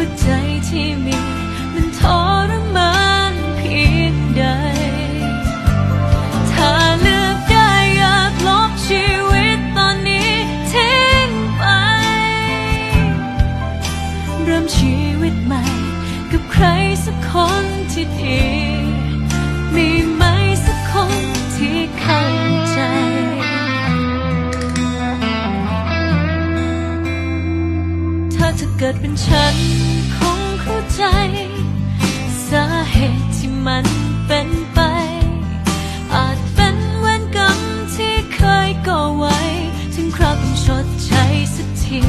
หัวใจที่มี มันทรมานเพียงใด ถ้าเลือกได้อยากลบชีวิตตอนนี้ทิ้งไป เริ่มชีวิตใหม่ กับใครสักคนที่ดีมีไหมสักคนที่เข้าใจถ้าเธเกิดเป็นฉัน ใจ สาเหตุที่มันเป็นไป อาจเป็นเวรกรรมที่เคยก่อไว้ ถึงคราวต้อชดใช้สักที